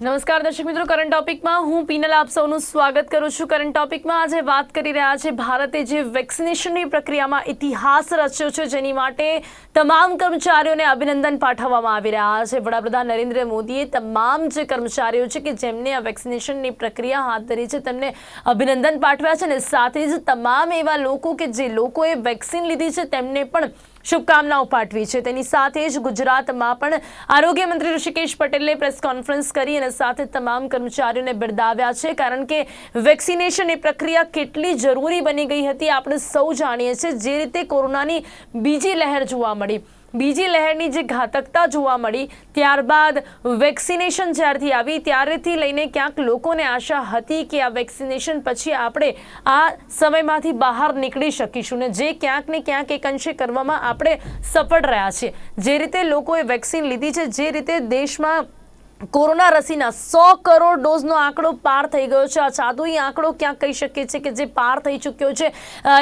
નમસ્કાર, દર્શક મિત્રો. કરંટ ટોપિકમાં હું પીનલ આપ સૌનું સ્વાગત કરું છું. કરંટ ટોપિકમાં આજે વાત કરી રહ્યા છે ભારતે જે વેક્સિનેશનની પ્રક્રિયામાં ઇતિહાસ રચ્યો છે, જેની માટે તમામ કર્મચારીઓને અભિનંદન પાઠવવામાં આવી રહ્યા છે. વડાપ્રધાન નરેન્દ્ર મોદીએ તમામ જે કર્મચારીઓ છે કે જેમને આ વેક્સિનેશનની પ્રક્રિયા હાથ ધરી છે, તેમને અભિનંદન પાઠવ્યા છે. અને સાથે જ તમામ એવા લોકો કે જે લોકોએ વેક્સિન લીધી છે, તેમને પણ શુભકામનાઓ પાઠવી છે. તેની સાથે જ ગુજરાતમાં પણ આરોગ્ય મંત્રી ઋષિકેશ પટેલે પ્રેસ કોન્ફરન્સ કરી અને સાથે તમામ કર્મચારીઓને બિરદાવ્યા છે. કારણ કે વેક્સિનેશન એ પ્રક્રિયા કેટલી જરૂરી બની ગઈ હતી, આપણે સૌ જાણીએ છીએ. જે રીતે કોરોનાની બીજી લહેર જોવા મળી. બીજી લહેરની જે ઘાતકતા જોવા મળી, ત્યારબાદ વેક્સિનેશન જ્યારથી આવી, ત્યારેથી લઈને ક્યાંક લોકોને આશા હતી કે આ વેક્સિનેશન પછી આપણે આ સમયમાંથી બહાર નીકળી શકીશું ને જે ક્યાંક ને ક્યાંક એક અંશે કરવામાં આપણે સફળ રહ્યા છીએ. જે રીતે લોકોએ વેક્સિન લીધી છે, જે રીતે દેશમાં કોરોના રસીના સો કરોડ ડોઝનો આંકડો પાર થઈ ગયો છે. આ જાદુઈ આંકડો ક્યાંક કહી શકીએ છીએ કે જે પાર થઈ ચૂક્યો છે?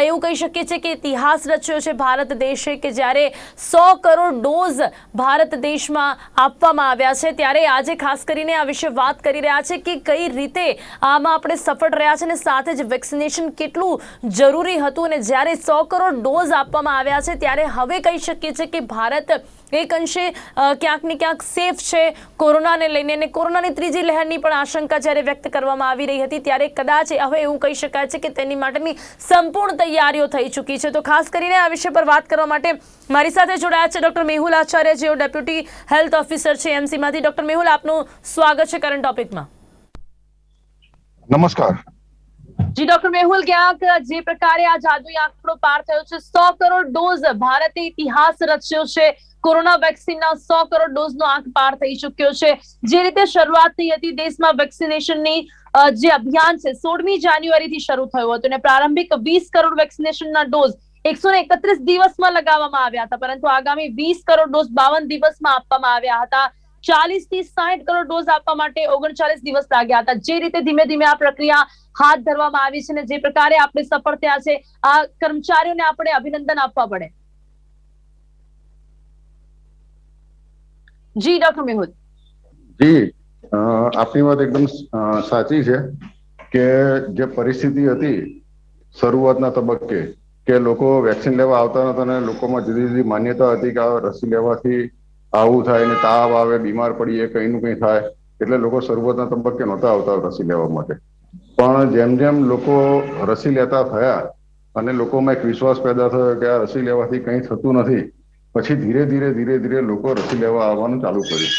એવું કહી શકીએ છીએ કે ઇતિહાસ રચ્યો છે ભારત દેશે કે જ્યારે સો કરોડ ડોઝ ભારત દેશમાં આપવામાં આવ્યા છે. ત્યારે આજે ખાસ કરીને આ વિશે વાત કરી રહ્યા છે કે કઈ રીતે આમાં આપણે સફળ રહ્યા છે અને સાથે જ વેક્સિનેશન કેટલું જરૂરી હતું અને જ્યારે સો કરોડ ડોઝ આપવામાં આવ્યા છે ત્યારે હવે કહી શકીએ છીએ કે ભારત એક અંશે ક્યાંકને ક્યાંક ને ક્યાંક સેફ છે કોરોનાને લઈને અને કોરોનાની ત્રીજી લહેરની પણ આશંકા જ્યારે વ્યક્ત કરવામાં આવી રહી હતી ત્યારે કદાચ હવે એવું કહી શકાય છે કે તેની માટેની સંપૂર્ણ તૈયારીઓ થઈ ચૂકી છે. તો ખાસ કરીને આ વિષય પર વાત કરવા માટે મારી સાથે જોડાયા છે ડોક્ટર મેહુલ આચાર્ય જેઓ ડેપ્યુટી હેલ્થ ઓફિસર છે એમસીમાંથી ડોક્ટર મેહુલ આપનું સ્વાગત છે કરંટ ટોપિકમાં. નમસ્કાર. જી ડોક્ટર મેહુલ ક્યાંક જે પ્રકારે આ જાદુઈ આંકડો પાર થયો છે સો કરોડ ડોઝ ભારતે ઇતિહાસ રચ્યો છે. કોરોના વેક્સિનના સો કરોડ ડોઝનો આંક પાર થઈ ચુક્યો છે. જે રીતે શરૂઆત થઈ હતી દેશમાં વેક્સિનેશનની જે અભિયાન છે, સોળમી જાન્યુઆરીથી શરૂ થયું હતું અને પ્રારંભિક વીસ કરોડ વેક્સિનેશનના ડોઝ એકસો ને એકત્રીસ દિવસમાં લગાવવામાં આવ્યા હતા, પરંતુ આગામી વીસ કરોડ ડોઝ બાવન દિવસમાં આપવામાં આવ્યા હતા. ચાલીસથી સાઠ કરોડ ડોઝ આપવા માટે ઓગણચાલીસ દિવસ લાગ્યા હતા. જે રીતે ધીમે ધીમે આ પ્રક્રિયા હાથ ધરવામાં આવી છે અને જે પ્રકારે આપણે સફળ થયા છે, આ કર્મચારીઓને આપણે અભિનંદન આપવા પડે. જી, ડોક્ટર મેહુલ. જી આપની વાત એકદમ સાચી છે કે જે પરિસ્થિતિ હતી શરૂઆતના તબક્કે કે લોકો વેક્સિન લેવા આવતા નતા અને લોકોમાં જુદી જુદી માન્યતા હતી કે આ રસી લેવાથી આવું થાય ને તાવ આવે, બીમાર પડીએ, કઈ નું કંઈ થાય, એટલે લોકો શરૂઆતના તબક્કે નહોતા આવતા રસી લેવા માટે. પણ જેમ જેમ લોકો રસી લેતા થયા અને લોકોમાં એક વિશ્વાસ પેદા થયો કે આ રસી લેવાથી કંઈ થતું નથી પછી ધીરે ધીરે ધીરે ધીરે લોકો રસી લેવા આવવાનું ચાલુ કર્યું.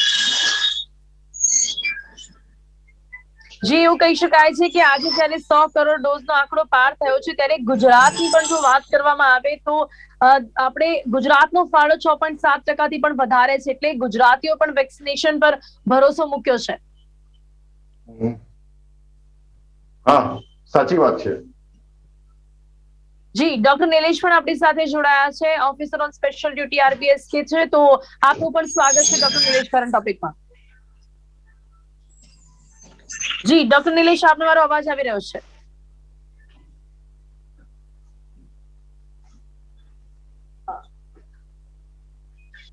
જી એવું કહી શકાય છે કે આજે જ્યારે સો કરોડ ડોઝનો આંકડો પાર થયો છે ત્યારે ગુજરાતની પણ જો વાત કરવામાં આવે તો આપણે ગુજરાતનો ફાળો છ પોઈન્ટ સાત ટકાથી પણ વધારે છે એટલે ગુજરાતીઓ પણ વેક્સિનેશન પર ભરોસો મૂક્યો છે. હા સાચી વાત છે. જી, ડોક્ટર નિલેશ પણ આપણી સાથે જોડાયા છે. Officer on special duty R B S કે છે. તો આપનું પણ સ્વાગત છે ડોક્ટર નિલેશ કરંટ ટોપિકમાં જી, ડોક્ટર નિલેશ, આપનો મારો અવાજ આવી રહ્યો છે.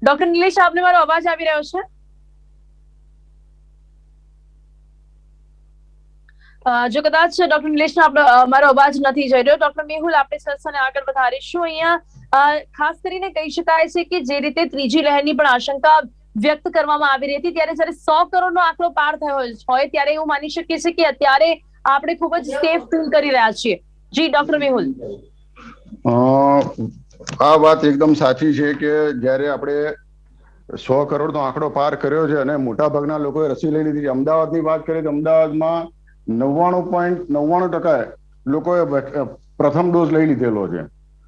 ડોક્ટર નિલેશ, આપને મારો અવાજ આવી રહ્યો છે? જો કદાચ ડોક્ટર નિલેશનો આપણો મારો અવાજ નથી જઈ રહ્યો, ડોક્ટર મેહુલ, આપણે ચર્ચાને આગળ વધારીશું. અહીંયા ખાસ કરીને કહી શકાય છે કે જે રીતે ત્રીજી લહેરની પણ આશંકા વ્યક્ત કરવામાં આવી રહી હતી, ત્યારે જ્યારે સો કરોડનો આંકડો પાર થયો હોય ત્યારે એવું માની શકીએ છીએ કે અત્યારે આપણે ખૂબ જ સેફ ફીલ કરી રહ્યા છીએ. જી, ડોક્ટર મેહુલ. આ વાત એકદમ સાચી છે કે જ્યારે આપણે સો કરોડનો આંકડો પાર કર્યો છે અને મોટા ભાગના લોકોએ રસી લઈ લીધી છે. અમદાવાદની વાત કરીએ તો અમદાવાદમાં નવ્વાણું પોઈન્ટ નવ્વાણું ટકા લોકોએ પ્રથમ ડોઝ લઈ લીધેલો છે.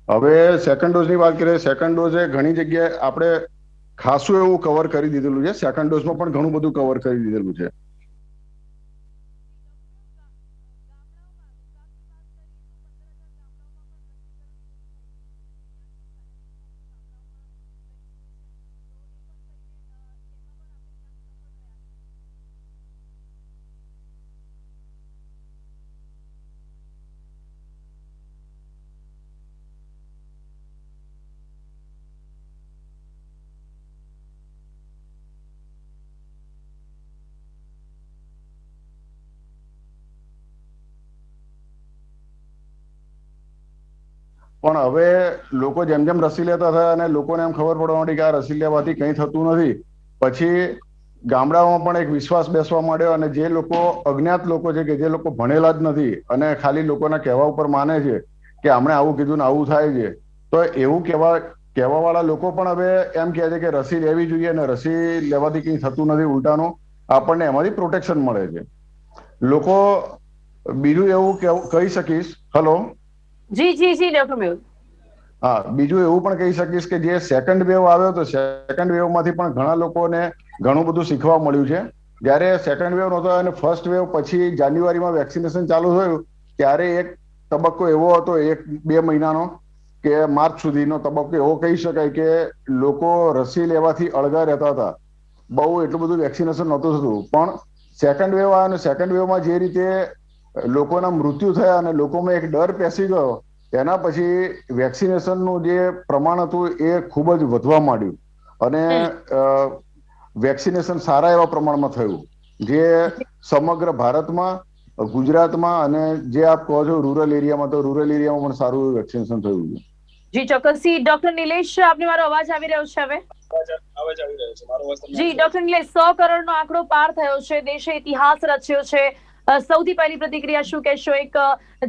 હવે સેકન્ડ ડોઝની વાત કરીએ સેકન્ડ ડોઝે ઘણી જગ્યાએ આપણે ખાસું એવું કવર કરી દીધેલું છે. સેકન્ડ ડોઝમાં પણ ઘણું બધું કવર કરી દીધેલું છે. પણ હવે લોકો જેમ જેમ રસી લેતા થયા અને લોકોને એમ ખબર પડવા માંડી કે આ રસી લેવાથી કંઈ થતું નથી. પછી ગામડાઓમાં પણ એક વિશ્વાસ બેસવા માંડ્યો અને જે લોકો અજ્ઞાત લોકો છે કે જે લોકો ભણેલા જ નથી અને ખાલી લોકોના કહેવા ઉપર માને છે કે હમણાં આવું કીધું ને આવું થાય છે, તો એવું કહેવા કહેવા વાળા લોકો પણ હવે એમ કહે છે કે રસી લેવી જોઈએ અને રસી લેવાથી કંઈ થતું નથી ઉલટાનું. આપણને એમાંથી પ્રોટેક્શન મળે છે. લોકો બીજું એવું કહી શકીશ. હલો. જી જી જી ડોક્ટર મેહુલ હા, બીજું એવું પણ કહી શકીશ કે જે સેકન્ડ વેવ આવ્યો તો સેકન્ડ વેવમાંથી પણ ઘણા લોકોને ઘણું બધું શીખવા મળ્યું છે. જ્યારે સેકન્ડ વેવ નહોતો અને ફર્સ્ટ વેવ પછી જાન્યુઆરીમાં વેક્સિનેશન ચાલુ થયું, ત્યારે એક તબક્કો એવો હતો, એક, બે મહિનાનો, કે માર્ચ સુધીનો તબક્કો એવો કહી શકાય કે લોકો રસી લેવાથી અળગા રહેતા હતા. બહુ એટલું બધું વેક્સિનેશન નહોતું થતું. પણ સેકન્ડ વેવ આવ્યો અને સેકન્ડ વેવમાં જે રીતે લોકોના મૃત્યુ થયા અને લોકોમાં એક ડર પેસી ગયો એના પછી વેક્સિનેશનનું જે પ્રમાણ હતું એ ખૂબ જ વધવા માંડ્યું. અને વેક્સિનેશન સારા એવા પ્રમાણમાં થયું જે સમગ્ર ભારતમાં ગુજરાતમાં અને જે આપ કહો છો રૂરલ એરિયામાં તો રૂરલ એરિયામાં પણ સારું વેક્સિનેશન થયું છે. જી ચોક્કસથી ડોક્ટર નિલેશ આપને મારો અવાજ આવી રહ્યો છે હવે? અવાજ અવાજ આવી રહ્યો છે મારો અવાજ તમને જી ડોક્ટર નિલેશ સો કરોડનો આંકડો પાર થયો છે દેશે ઇતિહાસ રચ્યો છે સૌથી પહેલી પ્રતિક્રિયા શું કહેશો? એક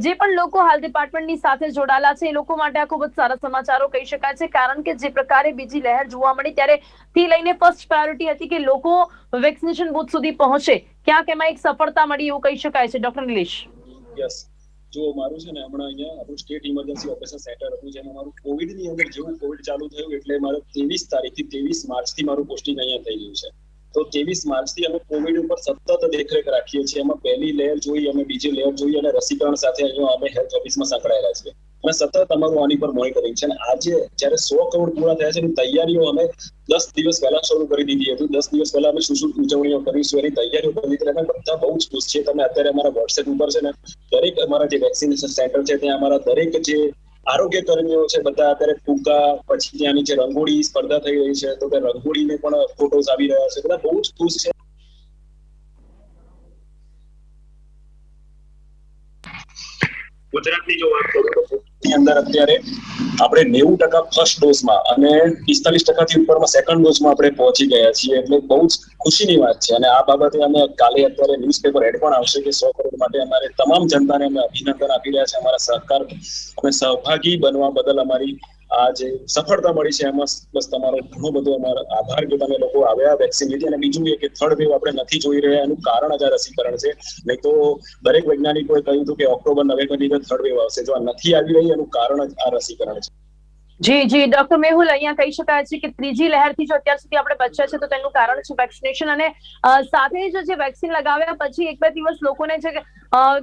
જે પણ લોકો હાલ ડિપાર્ટમેન્ટની સાથે જોડાયેલા છે, એ લોકો માટે આ ખૂબ જ સારા સમાચારો કહી શકાય છે. કારણ કે જે પ્રકારે બીજી લહેર જોવા મળી ત્યારે થી લઈને ફર્સ્ટ પ્રાયોરિટી હતી કે લોકો વેક્સિનેશન બુથ સુધી પહોંચે. ક્યાંક એમાં એક સફળતા મળી એવું કહી શકાય છે, ડોક્ટર નિલેશ. જો મારું છે ને, હમણાં અહીંયા આપણું સ્ટેટ ઇમરજન્સી ઓપરેશન સેન્ટર હતું, જેમાં મારું કોવિડની અંદર જેવું કોવિડ ચાલુ થયું, એટલે મારે ત્રેવીસ તારીખથી ત્રેવીસ માર્ચથી મારું પોસ્ટિંગ અહીંયા થઈ ગયું છે. તો ત્રેવીસ માર્ચથી અમે કોવિડ ઉપર સતત દેખરેખ રાખીએ છીએ. એમાં પહેલી લહેર જોઈ અમે બીજી લહેર જોઈ અને રસીકરણ સાથે અહીંયા અમે હેલ્થ ઓફિસમાં સંકળાયેલા છીએ. અને સતત અમારું આની પર મોનિટરિંગ છે. અને આજે જ્યારે સો કરોડ પૂરા થયા છે એની તૈયારીઓ અમે દસ દિવસ પહેલા શરૂ કરી દીધી હતી. દસ દિવસ પહેલા અમે શું શું ઉજવણીઓ કરીશું એની તૈયારીઓ કરી અમે બધા બહુ જ ખુશ છીએ. તમે અત્યારે અમારા વોટ્સએપ ઉપર છે ને દરેક અમારા જે વેક્સિનેશન સેન્ટર છે, ત્યાં અમારા દરેક જે આરોગ્ય કર્મીઓ છે, બધા અત્યારે ફુગ્ગા, પછી ત્યાંની જે રંગોળી સ્પર્ધા થઈ રહી છે, તો તે રંગોળીને પણ ફોટોઝ આવી રહ્યા છે. બધા બહુ જ ખુશ છે. ગુજરાતની જો વાત કરું તો ની અંદર અત્યારે આપણે નેવું ટકા ફર્સ્ટ ડોઝમાં અને પિસ્તાલીસ ટકાથી ઉપરમાં સેકન્ડ ડોઝમાં આપણે પહોંચી ગયા છીએ. એટલે બહુ જ ખુશીની વાત છે. અને આ બાબતે અમે કાલે અત્યારે ન્યૂઝપેપર એડ પણ આવશે કે સો કરોડ માટે અમારે તમામ જનતાને અમે અભિનંદન આપી રહ્યા છે અમારા સહકાર, અમે સહભાગી બનવા બદલ અમારી આ જે સફળતા મળી છે, એમાં બસ તમારો ઘણો બધો અમારો આભાર કે તમે લોકો આવ્યા વેક્સિન લીધી. અને બીજું એ કે થર્ડ વેવ આપણે નથી જોઈ રહ્યા, એનું કારણ જ આ રસીકરણ છે. નહીં તો દરેક વૈજ્ઞાનિકોએ કહ્યું હતું કે ઓક્ટોબર નવેમ્બરની થર્ડ વેવ આવશે. જો આ નથી આવી રહી, એનું કારણ જ આ રસીકરણ છે. જી જી ડોક્ટર મેહુલ અહીંયા કહી શકાય છે કે ત્રીજી લહેરથી જો અત્યાર સુધી આપણે બચ્યા છે તો તેનું કારણ છે વેક્સિનેશન અને સાથે જ જે વેક્સિન લગાવ્યા પછી એક બે દિવસ લોકોને છે કે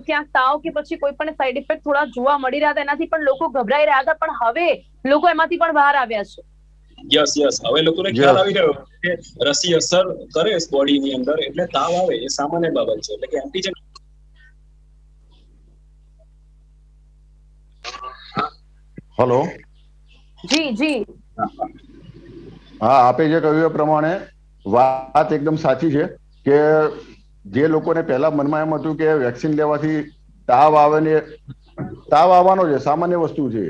ક્યાંક તાવ કે પછી કોઈ પણ સાઈડ ઇફેક્ટ થોડા જોવા મળી રહ્યા હતા એનાથી પણ લોકો ગભરાઈ રહ્યા હતા પણ હવે લોકો એમાંથી પણ બહાર આવ્યા છે. Yes yes. હવે લોકોને ખ્યાલ આવી રહ્યો કે રસી અસર કરે બોડીની અંદર એટલે તાવ આવે એ સામાન્ય બાબત છે એટલે કે એન્ટીજન હલો જી જી. હા, આપે જે કહ્યું એ પ્રમાણે વાત એકદમ સાચી છે કે જે લોકોને પહેલા મનમાં એમ હતું કે વેક્સિન લેવાથી તાવ આવે ને તાવ આવવાનો છે, સામાન્ય વસ્તુ છે.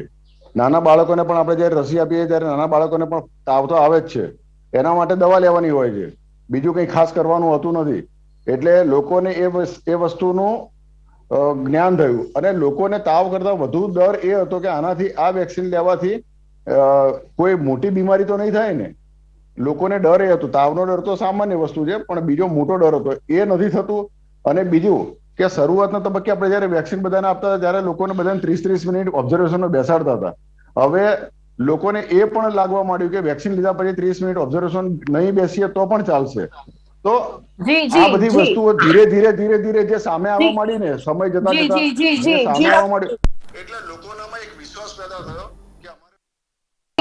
નાના બાળકોને પણ આપણે જ્યારે રસી આપીએ ત્યારે નાના બાળકોને પણ તાવ તો આવે જ છે. એના માટે દવા લેવાની હોય છે. બીજું કંઈ ખાસ કરવાનું હતું નથી. એટલે લોકોને એ એ વસ્તુનું જ્ઞાન થયું. અને લોકોને તાવ કરતા વધુ ડર એ હતો કે આનાથી આ વેક્સિન લેવાથી કોઈ મોટી બીમારી તો નહીં થાય ને? લોકોને ડર એ હતો. તાવનો ડર તો સામાન્ય વસ્તુ છે પણ બીજો મોટો ડર હતો. એ નથી થતું. અને બીજું કે શરૂઆતના તબક્કે આપણે જયારે વેક્સિન બધાને આપતા હતા ત્યારે લોકોને બધાને ત્રીસ ત્રીસ મિનિટ ઓબ્ઝર્વેશનમાં બેસાડતા હતા. હવે લોકોને એ પણ લાગવા માંડ્યું કે વેક્સિન લીધા પછી ત્રીસ મિનિટ ઓબ્ઝર્વેશન નહીં બેસીએ તો પણ ચાલશે. તો આ બધી વસ્તુઓ ધીરે ધીરે ધીરે ધીરે જે સામે આવવા. માંડી ને સમય જતા જતા જી, જી, જે જી, સામે આવવા માંડ્યું એટલે લોકોનામાં એક વિશ્વાસ પેદા થયો કે અમારે આના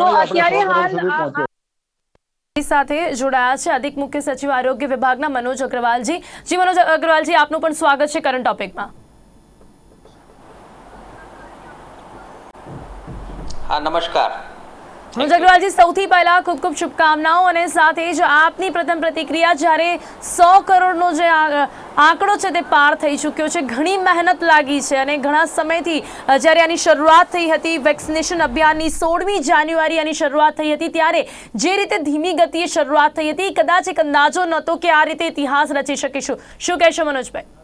તો અત્યારે હાલ સાથે જોડાયા છે અધિક મુખ્ય સચિવ આરોગ્ય વિભાગના મનોજ અગ્રવાલજી. જી મનોજ અગ્રવાલજી આપનું પણ સ્વાગત છે કરંટ ટોપિકમાં હા નમસ્કાર. મનોજ અગ્રવાલજી સૌથી પહેલા ખૂબ ખૂબ શુભકામનાઓ અને સાથે જ આપની પ્રથમ પ્રતિક્રિયા જ્યારે સો કરોડનો જે આંકડો છે તે પાર થઈ ચૂક્યો છે. ઘણી મહેનત લાગી છે અને ઘણા સમયથી જ્યારે આની શરૂઆત થઈ હતી, વેક્સિનેશન અભિયાનની સોળમી જાન્યુઆરી આની શરૂઆત થઈ હતી, ત્યારે જે રીતે ધીમી ગતિએ શરૂઆત થઈ હતી, કદાચ એક અંદાજો નહોતો કે આ રીતે ઇતિહાસ રચી શકીશું. શું કહેશો મનોજભાઈ?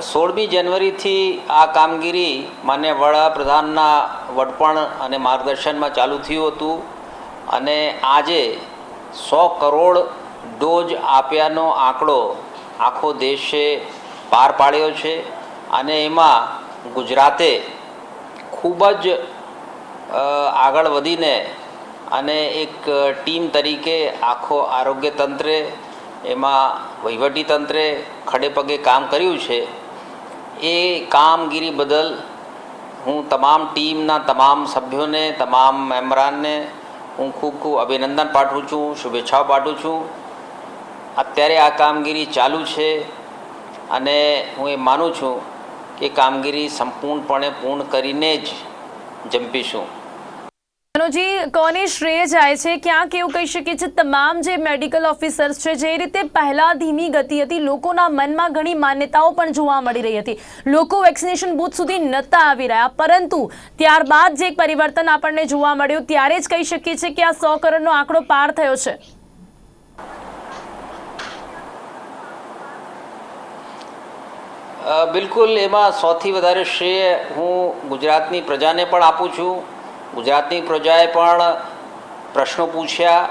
સોળમી જાન્યુઆરીથી આ કામગીરી માન્ય વડાપ્રધાનના વડપણ અને માર્ગદર્શનમાં ચાલુ થયું હતું અને આજે સો કરોડ ડોઝ આપ્યાનો આંકડો આખો દેશે પાર પાડ્યો છે અને એમાં ગુજરાતે ખૂબ જ આગળ વધીને અને એક ટીમ તરીકે આખો આરોગ્ય તંત્રે, એમાં વહીવટી તંત્રે ખડે પગે કામ કર્યું છે. એ કામગીરી બદલ હું તમામ ટીમના તમામ સભ્યોને, તમામ મેમ્બરાનને હું ખૂબ ખૂબ અભિનંદન પાઠવું છું, શુભેચ્છાઓ પાઠવું છું. અત્યારે આ કામગીરી ચાલુ છે અને હું એ માનું છું કે કામગીરી સંપૂર્ણપણે પૂર્ણ કરીને જ જંપીશું. મનોજી, કોને શ્રેય જાય છે? ક્યાંક એવું કહી શકીએ છીએ, તમામ જે મેડિકલ ઓફિસર્સ છે, જે રીતે પહેલા ધીમી ગતિ હતી, લોકોના મનમાં ઘણી માન્યતાઓ પણ જોવા મળી રહી હતી. લોકો વેક્સિનેશન બૂથ સુધી નહોતા આવી રહ્યા, પરંતુ ત્યારબાદ જે પરિવર્તન આપણને જોવા મળ્યું, ત્યારે જ કહી શકીએ છીએ કે આ સો કરોડનો આંકડો પાર થયો છે. બિલકુલ, એમાં સૌથી વધારે શ્રેય હું ગુજરાતની પ્રજાને પણ આપું છું. ગુજરાતની પ્રજાએ પણ પ્રશ્નો પૂછ્યા,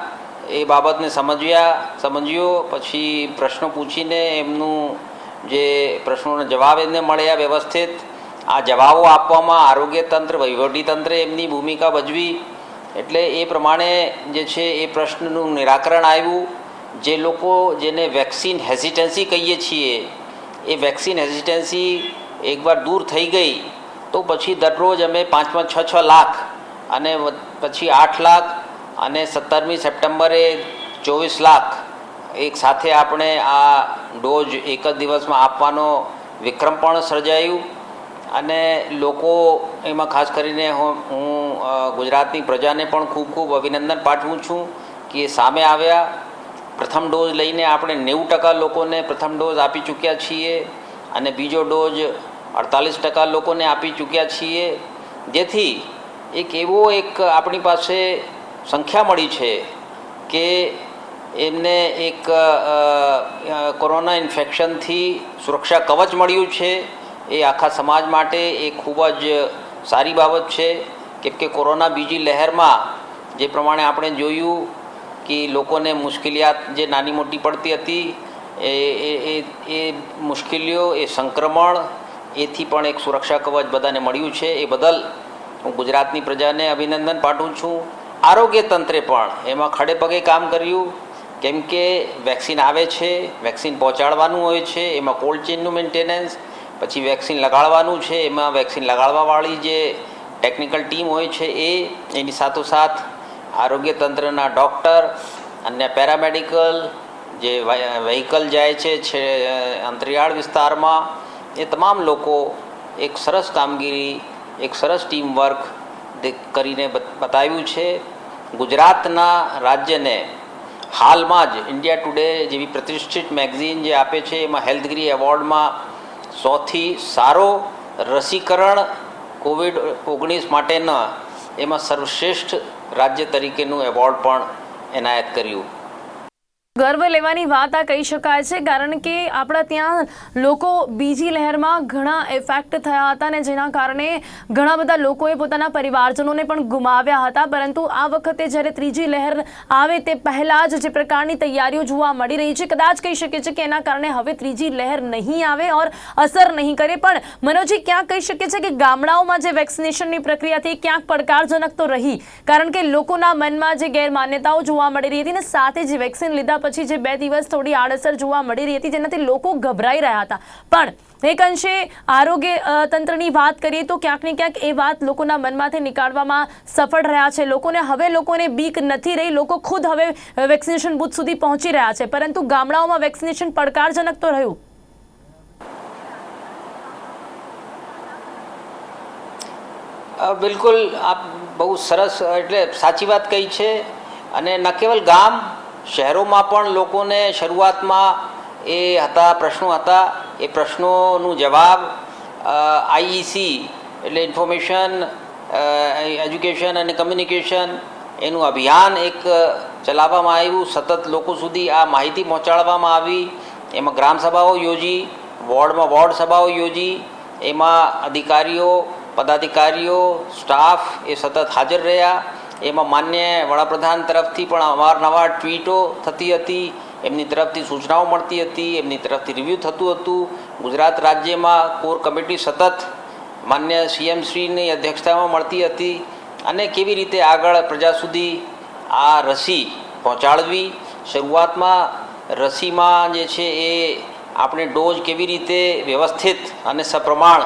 એ બાબતને સમજ્યા, સમજ્યો, પછી પ્રશ્નો પૂછીને એમનું જે પ્રશ્નોના જવાબ એમને મળ્યા વ્યવસ્થિત. આ જવાબો આપવામાં આરોગ્ય તંત્ર, વહીવટી તંત્રે એમની ભૂમિકા ભજવી. એટલે એ પ્રમાણે જે છે એ પ્રશ્નનું નિરાકરણ આવ્યું. જે લોકો જેને વેક્સિન હેઝિટન્સી કહીએ છીએ, એ વેક્સિન હેઝિટન્સી એકવાર દૂર થઈ ગઈ, તો પછી દરરોજ અમે પાંચ પાંચ છ છ લાખ અને પછી આઠ લાખ અને સત્તરમી સપ્ટેમ્બરે ચોવીસ લાખ. એક સાથે આપણે આ ડોઝ એક જ દિવસમાં આપવાનો વિક્રમ પણ સર્જાયું. અને લોકો એમાં ખાસ કરીને હું ગુજરાતની પ્રજાને પણ ખૂબ ખૂબ અભિનંદન પાઠવું છું કે સામે આવ્યા. પ્રથમ ડોઝ લઈને આપણે નેવું ટકા લોકોને પ્રથમ ડોઝ આપી ચૂક્યા છીએ અને બીજો ડોઝ અડતાલીસ ટકા લોકોને આપી ચૂક્યા છીએ. જેથી એક એવો એક આપણી પાસે સંખ્યા મળી છે કે એમને એક કોરોના ઇન્ફેક્શનથી સુરક્ષા કવચ મળ્યું છે. એ આખા સમાજ માટે એ ખૂબ જ સારી બાબત છે. કેમ કે કોરોના બીજી લહેરમાં જે પ્રમાણે આપણે જોયું કે લોકોને મુશ્કેલિયાત જે નાની મોટી પડતી હતી એ એ એ મુશ્કેલીઓ, એ સંક્રમણ, એથી પણ એક સુરક્ષા કવચ બધાને મળ્યું છે. એ બદલ હું ગુજરાતની પ્રજાને અભિનંદન પાઠવું છું. આરોગ્ય તંત્રે પણ એમાં ખડે પગે કામ કર્યું. કેમ કે વેક્સિન આવે છે, વેક્સિન પહોંચાડવાનું હોય છે, એમાં કોલ્ડ ચેનનું મેન્ટેનન્સ, પછી વેક્સિન લગાડવાનું છે, એમાં વેક્સિન લગાડવાવાળી જે ટેકનિકલ ટીમ હોય છે એ, એની સાથોસાથ આરોગ્ય તંત્રના ડૉક્ટર અને પેરામેડિકલ જે વ્હીકલ જાય છે છે, અંતરિયાળ વિસ્તારમાં, એ તમામ લોકો એક સરસ કામગીરી એક સરસ ટીમ વર્ક કરીને બત- બતાવ્યું છે. ગુજરાતના રાજ્યને હાલમાં જ ઇન્ડિયા ટુડે જેવી પ્રતિષ્ઠિત મેગઝીન જે આપે છે, એમાં હેલ્થગીરી એવોર્ડમાં સૌથી સારો રસીકરણ કોવિડ ઓગણીસ માટેના એમાં સર્વશ્રેષ્ઠ રાજ્ય તરીકેનું એવોર્ડ પણ એનાયત કર્યું. ગર્વ લેવાની વાત આ કહી શકાય છે, કારણ કે આપણા ત્યાં લોકો બીજી લહેરમાં ઘણા ઇફેક્ટ થયા હતા ને જેના કારણે ઘણા બધા લોકોએ પોતાના પરિવારજનોને પણ ગુમાવ્યા હતા. પરંતુ આ વખતે જ્યારે ત્રીજી લહેર આવે તે પહેલાં જ જે પ્રકારની તૈયારીઓ જોવા મળી રહી છે, કદાચ કહી શકીએ છીએ કે એના કારણે હવે ત્રીજી લહેર નહીં આવે ઓર અસર નહીં કરે. પણ મનોજી ક્યાંક કહી શકીએ છીએ કે ગામડાઓમાં જે વેક્સિનેશનની પ્રક્રિયા થઈ, ક્યાંક પડકારજનક તો રહી, કારણ કે લોકોના મનમાં જે ગેરમાન્યતાઓ જોવા મળી રહી હતી ને સાથે જ વેક્સિન લીધા પછી જે બે દિવસ થોડી આડઅસર જોવા મળી રહી હતી, જેનાથી લોકો ગભરાઈ રહ્યા હતા. પણ એક અંશે આરોગ્ય તંત્રની વાત કરીએ તો ક્યાંક ને ક્યાંક એ વાત લોકોના મનમાંથી નીકાળવામાં સફળ રહ્યા છે. લોકોને હવે લોકોને બીક નથી રહી. લોકો ખુદ હવે વેક્સિનેશન બૂથ સુધી પહોંચી રહ્યા છે. પરંતુ ગામડાઓમાં વેક્સિનેશન પડકારજનક તો રહ્યું. બિલકુલ આપ બહુ સરસ, એટલે સાચી વાત કહી છે. અને ન કેવલ ગામ શહેરોમાં પણ લોકોને શરૂઆતમાં એ હતા, પ્રશ્નો હતા. એ પ્રશ્નોનું જવાબ આઈઈસી એટલે ઇન્ફોર્મેશન એજ્યુકેશન અને કમ્યુનિકેશન એનું અભિયાન એક ચલાવવામાં આવ્યું. સતત લોકો સુધી આ માહિતી પહોંચાડવામાં આવી. એમાં ગ્રામ સભાઓ યોજી, વોર્ડમાં વોર્ડ સભાઓ યોજી. એમાં અધિકારીઓ, પદાધિકારીઓ, સ્ટાફ એ સતત હાજર રહ્યા. એમાં માન્ય વડાપ્રધાન તરફથી પણ અવારનવાર ટ્વીટો થતી હતી, એમની તરફથી સૂચનાઓ મળતી હતી, એમની તરફથી રિવ્યૂ થતું હતું. ગુજરાત રાજ્યમાં કોર કમિટી સતત માન્ય સીએમ શ્રીની અધ્યક્ષતામાં મળતી હતી અને કેવી રીતે આગળ પ્રજા સુધી આ રસી પહોંચાડવી, શરૂઆતમાં રસીમાં જે છે એ આપણે ડોઝ કેવી રીતે વ્યવસ્થિત અને સપ્રમાણ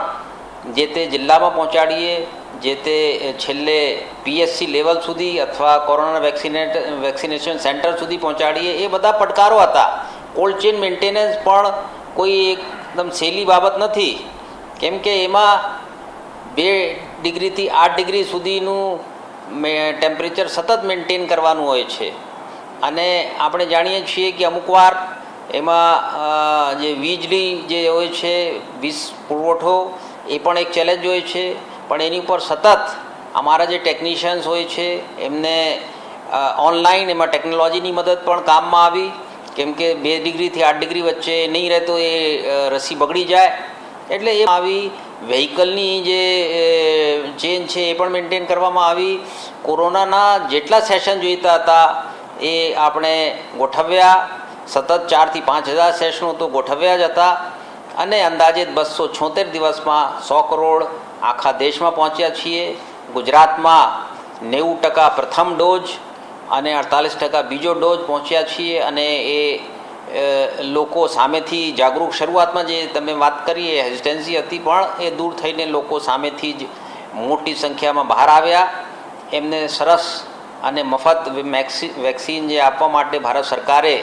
જે તે જિલ્લામાં પહોંચાડીએ જે તે છેલ્લે પીએસસી લેવલ સુધી અથવા કોરોના વેક્સિનેટ, વેક્સિનેશન સેન્ટર સુધી પહોંચાડીએ, એ બધા પડકારો હતા. કોલ્ડ ચેન મેન્ટેનન્સ પણ કોઈ એકદમ સહેલી બાબત નથી. કેમ કે એમાં બે ડિગ્રીથી આઠ ડિગ્રી સુધીનું ટેમ્પરેચર સતત મેન્ટેન કરવાનું હોય છે. અને આપણે જાણીએ છીએ કે અમુકવાર એમાં જે વીજળી જે હોય છે વીજ પુરવઠો, એ પણ એક ચેલેન્જ હોય છે. પણ એની ઉપર સતત અમારા જે ટેકનિશિયન્સ હોય છે, એમને ઓનલાઈન એમાં ટેકનોલોજીની મદદ પણ કામમાં આવી. કેમ કે બે ડિગ્રીથી આઠ ડિગ્રી વચ્ચે નહીં રહેતો એ રસી બગડી જાય. એટલે એ આવી વ્હીકલની જે ચેન છે એ પણ મેન્ટેન કરવામાં આવી. કોરોનાના જેટલા સેશન જોઈતા હતા, એ આપણે ગોઠવ્યા. સતત ચારથી પાંચ હજાર સેશનો તો ગોઠવ્યા જ હતા. અને અંદાજિત બસો છોતેર દિવસમાં સો કરોડ આખા દેશમાં પહોંચ્યા છીએ. ગુજરાતમાં નેવું ટકા પ્રથમ ડોઝ અને અડતાલીસ ટકા બીજો ડોઝ પહોંચ્યા છીએ અને એ લોકો સામેથી જાગૃત શરૂઆતમાં જે તમે વાત કરી, એ હેઝિટન્સી હતી પણ એ દૂર થઈને લોકો સામેથી જ મોટી સંખ્યામાં બહાર આવ્યા. એમને સરસ અને મફત વેક્સિન જે આપવા માટે ભારત સરકારે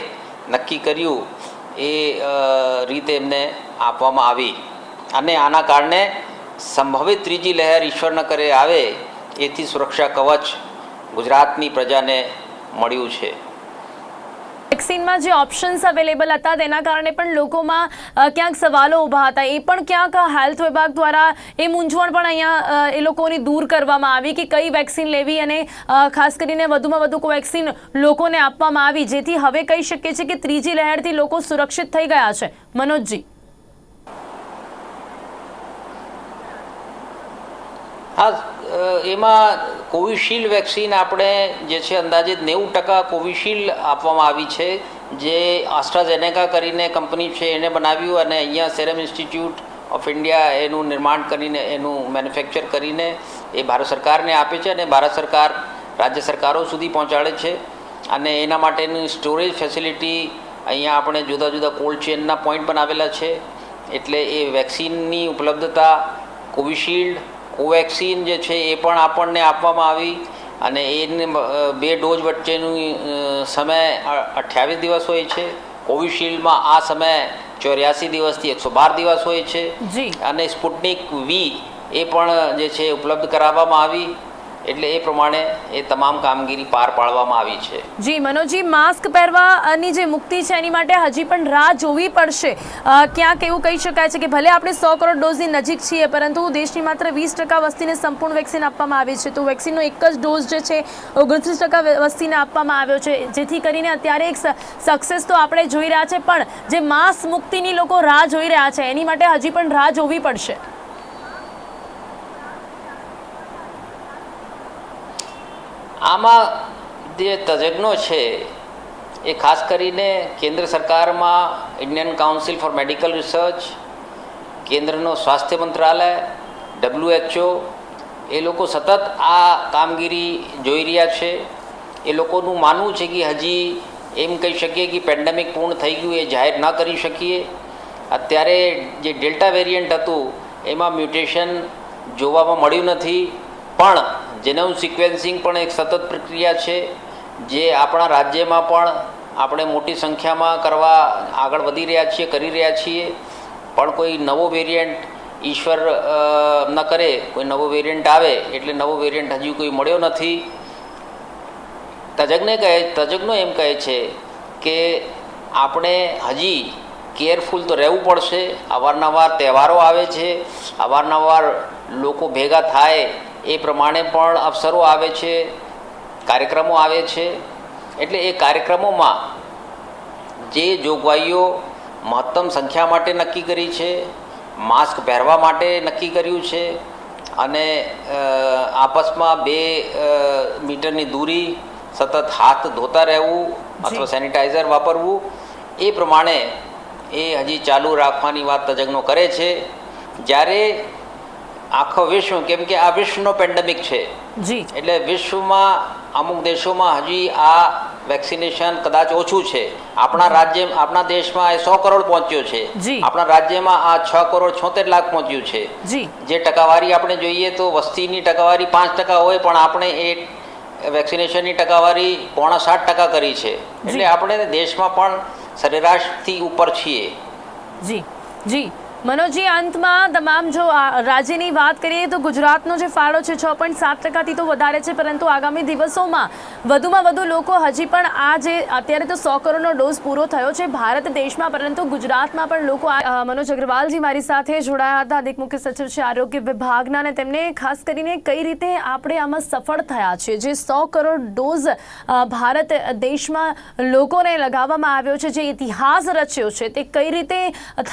નક્કી કર્યું, એ રીતે એમને આપવામાં આવી. અને આના કારણે સંભવિત ત્રીજી લહેર ઈશ્વર ન કરે આવે, એથી સુરક્ષા કવચ ગુજરાતની પ્રજાને મળ્યું છે. વેક્સિનમાં જે ઓપ્શન્સ અવેલેબલ હતા, તેના કારણે પણ લોકોમાં ક્યાંક સવાલો ઊભા હતા. એ પણ ક્યાંક હેલ્થ વિભાગ દ્વારા એ મૂંઝવણ પણ અહીંયા એ લોકોની દૂર કરવામાં આવી કે કઈ વેક્સિન લેવી અને ખાસ કરીને વધુમાં વધુ વેક્સિન લોકોને આપવામાં આવી, જેથી હવે કહી શકીએ છીએ કે ત્રીજી લહેરથી લોકો સુરક્ષિત થઈ ગયા છે. મનોજજી. હા એમાં કોવિશિલ્ડ વેક્સિન આપણે જે છે અંદાજિત નેવું ટકા કોવિશિલ્ડ આપવામાં આવી છે, જે આસ્ટ્રાઝેનેકા કરીને કંપની છે એને બનાવ્યું અને અહીંયા સેરમ ઇન્સ્ટિટ્યૂટ ઓફ ઇન્ડિયા એનું નિર્માણ કરીને, એનું મેન્યુફેક્ચર કરીને એ ભારત સરકારને આપે છે અને ભારત સરકાર રાજ્ય સરકારો સુધી પહોંચાડે છે. અને એના માટેની સ્ટોરેજ ફેસિલિટી અહીંયા આપણે જુદા જુદા કોલ્ડ ચેનના પોઈન્ટ બનાવેલા છે. એટલે એ વેક્સિનની ઉપલબ્ધતા કોવિશિલ્ડ કોવેક્સિન જે છે એ પણ આપણને આપવામાં આવી અને એને બે ડોઝ વચ્ચેનું સમય અઠ્યાવીસ દિવસ હોય છે. કોવિશિલ્ડમાં આ સમય ચોર્યાસી દિવસથી એકસો બાર દિવસ હોય છે. અને સ્પુટનિક વી એ પણ જે છે ઉપલબ્ધ કરાવવામાં આવી. એટલે એ પ્રમાણે એ તમામ કામગીરી પાર પાડવામાં આવી છે. જી, મનોજી, માસ્ક પહેરવાની જે મુક્તિ છે એની માટે હજી પણ રાહ જોવી પડશે. ક્યાંક એવું કહી શકાય છે કે ભલે આપણે સો કરોડ ડોઝની નજીક છીએ, પરંતુ દેશની માત્ર વીસ ટકા વસ્તીને સંપૂર્ણ વેક્સિન આપવામાં આવી છે. તો વેક્સિનનો એક જ ડોઝ જે છે, ઓગણત્રીસ ટકા વસ્તીને આપવામાં આવ્યો છે. જેથી કરીને અત્યારે એક સક્સેસ તો આપણે જોઈ રહ્યા છે, પણ જે માસ મુક્તિની લોકો રાહ જોઈ રહ્યા છે, એની માટે હજી પણ રાહ જોવી પડશે. આમાં જે તજજ્ઞો છે, એ ખાસ કરીને કેન્દ્ર સરકારમાં Indian council for medical research, કેન્દ્રનો સ્વાસ્થ્ય મંત્રાલય ડબ્લ્યુએચઓ એ લોકો સતત આ કામગીરી જોઈ રહ્યા છે. એ લોકોનું માનવું છે કે હજી એમ કહી શકીએ કે પેન્ડેમિક પૂર્ણ થઈ ગયું, એ જાહેર ન કરી શકીએ. અત્યારે જે ડેલ્ટા વેરિયન્ટ હતું, એમાં મ્યુટેશન જોવામાં મળ્યું નથી. પણ જેનોમ સિક્વેન્સિંગ પણ એક સતત પ્રક્રિયા છે, જે આપણા રાજ્યમાં પણ આપણે મોટી સંખ્યામાં કરવા આગળ વધી રહ્યા છીએ, કરી રહ્યા છીએ. પણ કોઈ નવો વેરિયન્ટ ઈશ્વર ન કરે, કોઈ નવો વેરિયન્ટ આવે, એટલે નવો વેરિયન્ટ હજુ કોઈ મળ્યો નથી. તજજ્ઞે કહે, તજજ્ઞો એમ કહે છે કે આપણે હજી કેરફુલ તો રહેવું પડશે. અવારનવાર તહેવારો આવે છે. અવારનવાર લોકો ભેગા થાય એ પ્રમાણે પણ અવસરો આવે છે કાર્યક્રમો આવે છે. એટલે એ કાર્યક્રમોમાં જે જોગવાઈઓ મહત્તમ સંખ્યા માટે નક્કી કરી છે માસ્ક પહેરવા માટે નક્કી કર્યું છે અને આપસમાં બે મીટરની દૂરી સતત હાથ ધોતા રહેવું અથવા સેનિટાઈઝર વાપરવું એ પ્રમાણે એ હજી ચાલુ રાખવાની વાત તજજ્ઞો કરે છે. જ્યારે આખો વિશ્વ કેમ કે આ વિશ્વનો પેન્ડેમિક છે. જી. એટલે વિશ્વમાં અમુક દેશોમાં હજી આ વેક્સિનેશન કદાચ ઓછું છે. આપણા રાજ્ય આપણા દેશમાં એ સો કરોડ પહોંચ્યો છે. આપણા રાજ્યમાં આ છ કરોડ છોતેર લાખ પહોંચ્યું છે. જે. ટકાવારી આપણે જોઈએ તો વસ્તીની ટકાવારી પાંચ ટકા હોય પણ આપણે એ વેક્સિનેશનની ટકાવારી પોણા સાત ટકા કરી છે. એટલે આપણે દેશમાં પણ સરેરાશથી ઉપર છીએ. જી. જી. મનોજજી, અંતમાં તમામ જો રાજ્યની વાત કરીએ તો ગુજરાતનો જે ફાળો છે છ પોઈન્ટ સાત ટકાથી તો વધારે છે, પરંતુ આગામી દિવસોમાં વધુમાં વધુ લોકો હજી પણ આ જે અત્યારે તો સો કરોડનો ડોઝ પૂરો થયો છે ભારત દેશમાં, પરંતુ ગુજરાતમાં પણ લોકો મનોજ અગ્રવાલજી મારી સાથે જોડાયા હતા. અધિક મુખ્ય સચિવ છે આરોગ્ય વિભાગના અને તેમને ખાસ કરીને કઈ રીતે આપણે આમાં સફળ થયા છે? જે સો કરોડ ડોઝ ભારત દેશમાં લોકોને લગાવવામાં આવ્યો છે, જે ઇતિહાસ રચ્યો છે, તે કઈ રીતે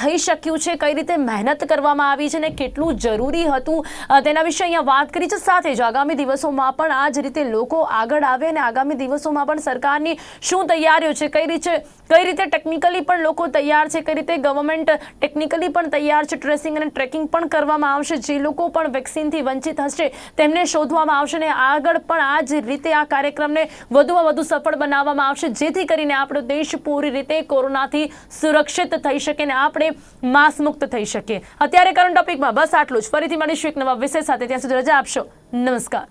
થઈ શક્યું છે, કઈ રીતે મહેનત કરવામાં આવી છે અને કેટલું જરૂરી હતું તેના વિશે અહીંયા વાત કરી છે. સાથે જ આગામી દિવસોમાં પણ આ જ રીતે લોકો આગળ આવે અને આગામી દિવસોમાં પણ સરકારની શું તૈયારીઓ છે, કઈ રીતે કઈ રીતે ટેકનિકલી પણ લોકો તૈયાર છે, કઈ રીતે ગવર્મેન્ટ ટેકનિકલી પણ તૈયાર છે ટ્રેસિંગ અને ટ્રેકિંગ પણ કરવામાં આવશે. જે લોકો પણ વેક્સિનથી વંચિત હશે, તેમને શોધવામાં આવશે અને આગળ પણ આ જ રીતે આ કાર્યક્રમને વધુમાં વધુ સફળ બનાવવામાં આવશે. જેથી કરીને આપણો દેશ પૂરી રીતે કોરોનાથી સુરક્ષિત થઈ શકે અને આપણે માસ મુક્ત થઈ શકીએ અત્યારે કરંટ ટોપિકમાં બસ આટલું જ. ફરીથી મળીશું એક નવા વિષય સાથે. ત્યાં સુધી રજા આપશો. નમસ્કાર.